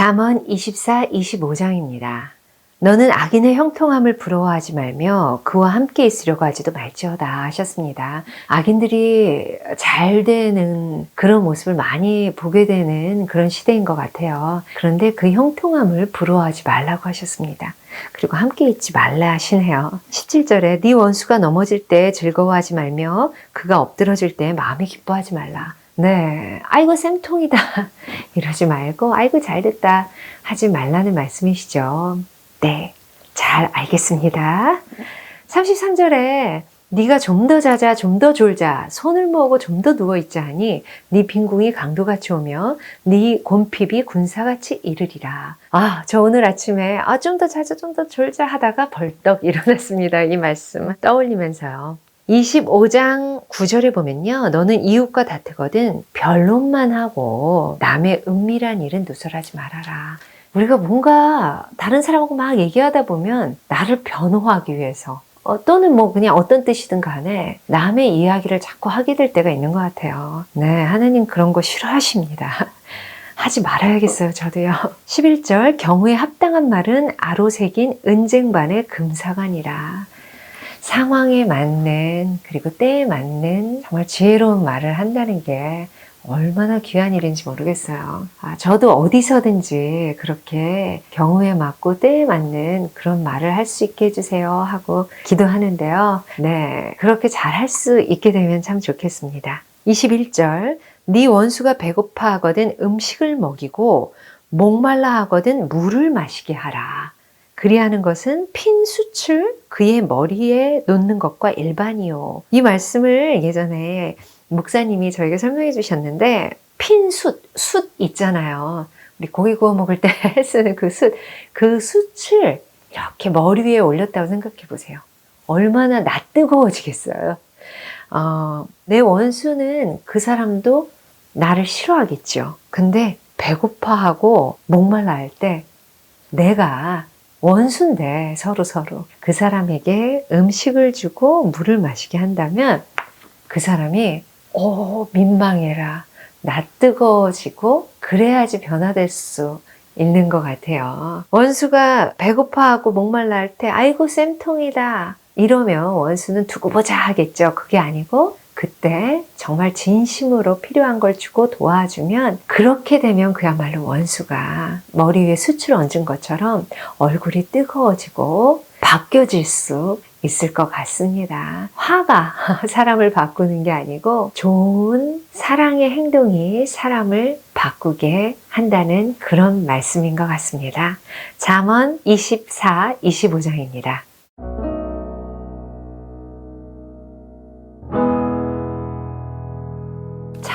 잠언 24, 25장입니다. 너는 악인의 형통함을 부러워하지 말며 그와 함께 있으려고 하지도 말지어다 하셨습니다. 악인들이 잘 되는 그런 모습을 많이 보게 되는 그런 시대인 것 같아요. 그런데 그 형통함을 부러워하지 말라고 하셨습니다. 그리고 함께 있지 말라 하시네요. 17절에 네 원수가 넘어질 때 즐거워하지 말며 그가 엎드러질 때 마음에 기뻐하지 말라. 네, 아이고 쌤통이다 이러지 말고 아이고 잘 됐다 하지 말라는 말씀이시죠. 네, 잘 알겠습니다. 33절에 네가 좀 더 자자 좀 더 졸자 손을 모으고 좀 더 누워 있자 하니 네 빈궁이 강도같이 오며 네 곰핍이 군사같이 이르리라. 아, 저 오늘 아침에 아, 좀 더 자자 좀 더 졸자 하다가 벌떡 일어났습니다. 이 말씀 떠올리면서요. 25장 9절에 보면요. 너는 이웃과 다투거든 변론만 하고 남의 은밀한 일은 누설하지 말아라. 우리가 뭔가 다른 사람하고 막 얘기하다 보면 나를 변호하기 위해서 어, 또는 뭐 그냥 어떤 뜻이든 간에 남의 이야기를 자꾸 하게 될 때가 있는 것 같아요. 네, 하나님 그런 거 싫어하십니다. 하지 말아야겠어요, 저도요. 11절, 경우에 합당한 말은 아로새긴 은쟁반의 금사관이라. 상황에 맞는, 그리고 때에 맞는 정말 지혜로운 말을 한다는 게 얼마나 귀한 일인지 모르겠어요. 아, 저도 어디서든지 그렇게 경우에 맞고 때에 맞는 그런 말을 할 수 있게 해주세요 하고 기도하는데요. 네, 그렇게 잘 할 수 있게 되면 참 좋겠습니다. 21절, 네 원수가 배고파 하거든 음식을 먹이고 목말라 하거든 물을 마시게 하라. 그리하는 것은 핀 숯을 그의 머리에 놓는 것과 일반이요. 이 말씀을 예전에 목사님이 저에게 설명해 주셨는데 핀 숯, 숯 있잖아요. 우리 고기 구워 먹을 때 쓰는 그 숯, 그 숯을 이렇게 머리 위에 올렸다고 생각해 보세요. 얼마나 낯뜨거워지겠어요. 어, 내 원수는 그 사람도 나를 싫어하겠죠. 근데 배고파하고 목말라 할 때 내가 원수인데 서로 서로 그 사람에게 음식을 주고 물을 마시게 한다면 그 사람이 오, 민망해라. 나 뜨거워지고 그래야지 변화될 수 있는 것 같아요. 원수가 배고파하고 목말라 할 때, 아이고, 쌤통이다. 이러면 원수는 두고 보자 하겠죠. 그게 아니고, 그때 정말 진심으로 필요한 걸 주고 도와주면 그렇게 되면 그야말로 원수가 머리 위에 수출 얹은 것처럼 얼굴이 뜨거워지고 바뀌어질 수 있을 것 같습니다. 화가 사람을 바꾸는 게 아니고 좋은 사랑의 행동이 사람을 바꾸게 한다는 그런 말씀인 것 같습니다. 잠언 24, 25장입니다.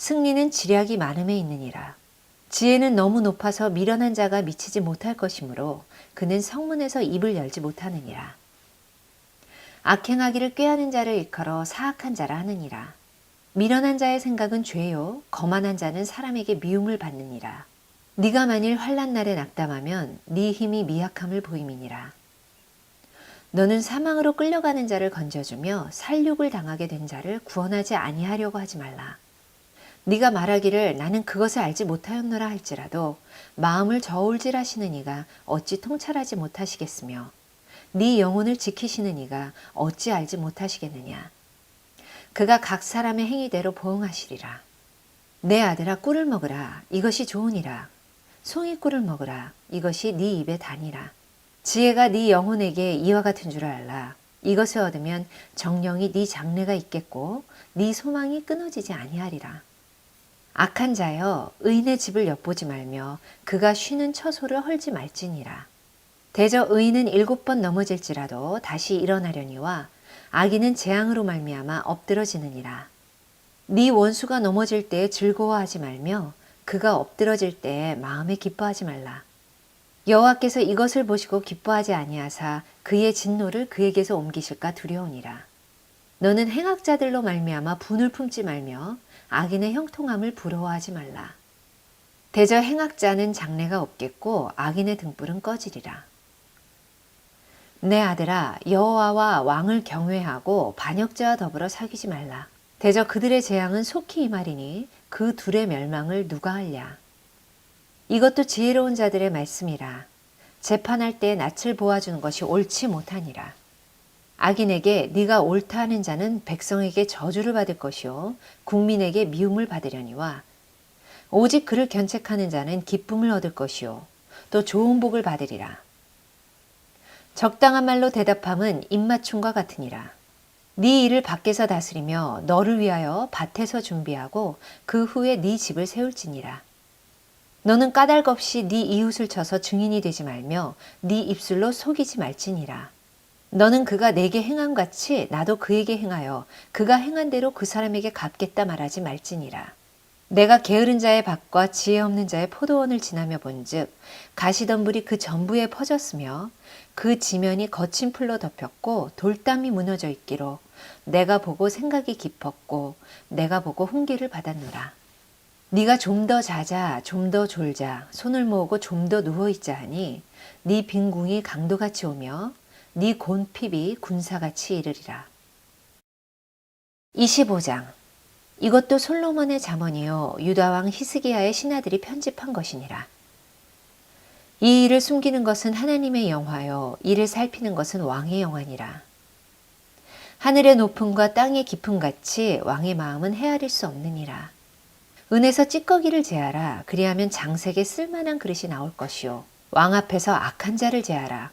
승리는 지략이 많음에 있느니라. 지혜는 너무 높아서 미련한 자가 미치지 못할 것이므로 그는 성문에서 입을 열지 못하느니라. 악행하기를 꾀하는 자를 일컬어 사악한 자라 하느니라. 미련한 자의 생각은 죄요 거만한 자는 사람에게 미움을 받느니라. 네가 만일 환란 날에 낙담하면 네 힘이 미약함을 보임이니라. 너는 사망으로 끌려가는 자를 건져주며 살육을 당하게 된 자를 구원하지 아니하려고 하지 말라. 네가 말하기를 나는 그것을 알지 못하였노라 할지라도 마음을 저울질하시는 이가 어찌 통찰하지 못하시겠으며 네 영혼을 지키시는 이가 어찌 알지 못하시겠느냐? 그가 각 사람의 행위대로 보응하시리라. 내 아들아 꿀을 먹으라. 이것이 좋으니라. 송이 꿀을 먹으라. 이것이 네 입에 다니라. 지혜가 네 영혼에게 이와 같은 줄 알라. 이것을 얻으면 정령이 네 장래가 있겠고 네 소망이 끊어지지 아니하리라 악한 자여 의인의 집을 엿보지 말며 그가 쉬는 처소를 헐지 말지니라. 대저 의인은 일곱 번 넘어질지라도 다시 일어나려니와 악인은 재앙으로 말미암아 엎드러지느니라. 네 원수가 넘어질 때 즐거워하지 말며 그가 엎드러질 때 마음에 기뻐하지 말라. 여호와께서 이것을 보시고 기뻐하지 아니하사 그의 진노를 그에게서 옮기실까 두려우니라. 너는 행악자들로 말미암아 분을 품지 말며 악인의 형통함을 부러워하지 말라. 대저 행악자는 장래가 없겠고 악인의 등불은 꺼지리라. 내 아들아 여호와와 왕을 경외하고 반역자와 더불어 사귀지 말라. 대저 그들의 재앙은 속히 임하리니 그 둘의 멸망을 누가 알랴. 이것도 지혜로운 자들의 말씀이라. 재판할 때 낯을 보아주는 것이 옳지 못하니라. 악인에게 네가 옳다 하는 자는 백성에게 저주를 받을 것이요 국민에게 미움을 받으려니와 오직 그를 견책하는 자는 기쁨을 얻을 것이요 또 좋은 복을 받으리라. 적당한 말로 대답함은 입맞춤과 같으니라. 네 일을 밖에서 다스리며 너를 위하여 밭에서 준비하고 그 후에 네 집을 세울지니라. 너는 까닭 없이 네 이웃을 쳐서 증인이 되지 말며 네 입술로 속이지 말지니라. 너는 그가 내게 행한 같이 나도 그에게 행하여 그가 행한 대로 그 사람에게 갚겠다 말하지 말지니라. 내가 게으른 자의 밭과 지혜 없는 자의 포도원을 지나며 본즉 가시덤불이 그 전부에 퍼졌으며 그 지면이 거친 풀로 덮였고 돌담이 무너져 있기로 내가 보고 생각이 깊었고 내가 보고 훈계를 받았노라. 네가 좀 더 자자, 좀 더 졸자, 손을 모으고 좀 더 누워 있자 하니 네 빈궁이 강도같이 오며 네 곤핍이 군사같이 이르리라. 25장 이것도 솔로몬의 잠언이요 유다 왕 히스기야의 신하들이 편집한 것이니라. 이 일을 숨기는 것은 하나님의 영화요 이를 살피는 것은 왕의 영화니라. 하늘의 높음과 땅의 깊음 같이 왕의 마음은 헤아릴 수 없느니라. 은에서 찌꺼기를 제하라. 그리하면 장색에 쓸만한 그릇이 나올 것이요. 왕 앞에서 악한 자를 제하라.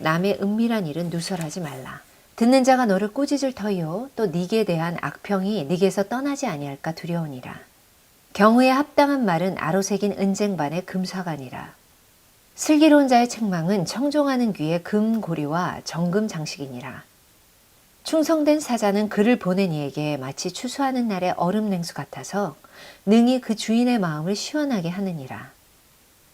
남의 은밀한 일은 누설하지 말라. 듣는 자가 너를 꾸짖을 터이요 또 네게 대한 악평이 네게서 떠나지 아니할까 두려우니라. 경우에 합당한 말은 아로새긴 은쟁반의 금사관이라. 슬기로운 자의 책망은 청종하는 귀에 금고리와 정금 장식이니라. 충성된 사자는 그를 보낸 이에게 마치 추수하는 날의 얼음 냉수 같아서 능히 그 주인의 마음을 시원하게 하느니라.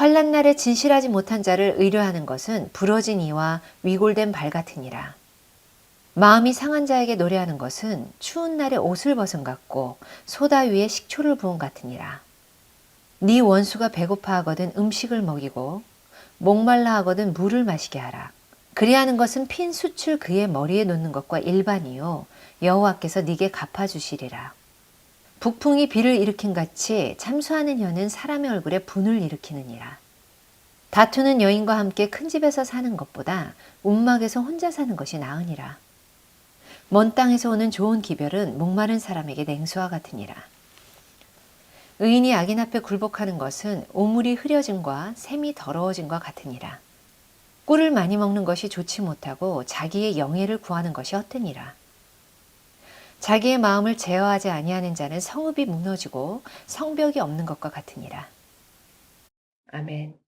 환란 날에 진실하지 못한 자를 의뢰하는 것은 부러진 이와 위골된 발 같으니라. 마음이 상한 자에게 노래하는 것은 추운 날에 옷을 벗은 같고 소다 위에 식초를 부은 같으니라. 네 원수가 배고파하거든 음식을 먹이고 목말라 하거든 물을 마시게 하라. 그리하는 것은 핀 숯을 그의 머리에 놓는 것과 일반이요 여호와께서 네게 갚아주시리라. 북풍이 비를 일으킨 같이 참수하는 혀는 사람의 얼굴에 분을 일으키느니라. 다투는 여인과 함께 큰 집에서 사는 것보다 움막에서 혼자 사는 것이 나으니라. 먼 땅에서 오는 좋은 기별은 목마른 사람에게 냉수와 같으니라. 의인이 악인 앞에 굴복하는 것은 오물이 흐려짐과 샘이 더러워짐과 같으니라. 꿀을 많이 먹는 것이 좋지 못하고 자기의 영예를 구하는 것이 어떠니라. 자기의 마음을 제어하지 아니하는 자는 성읍이 무너지고 성벽이 없는 것과 같으니라. 아멘.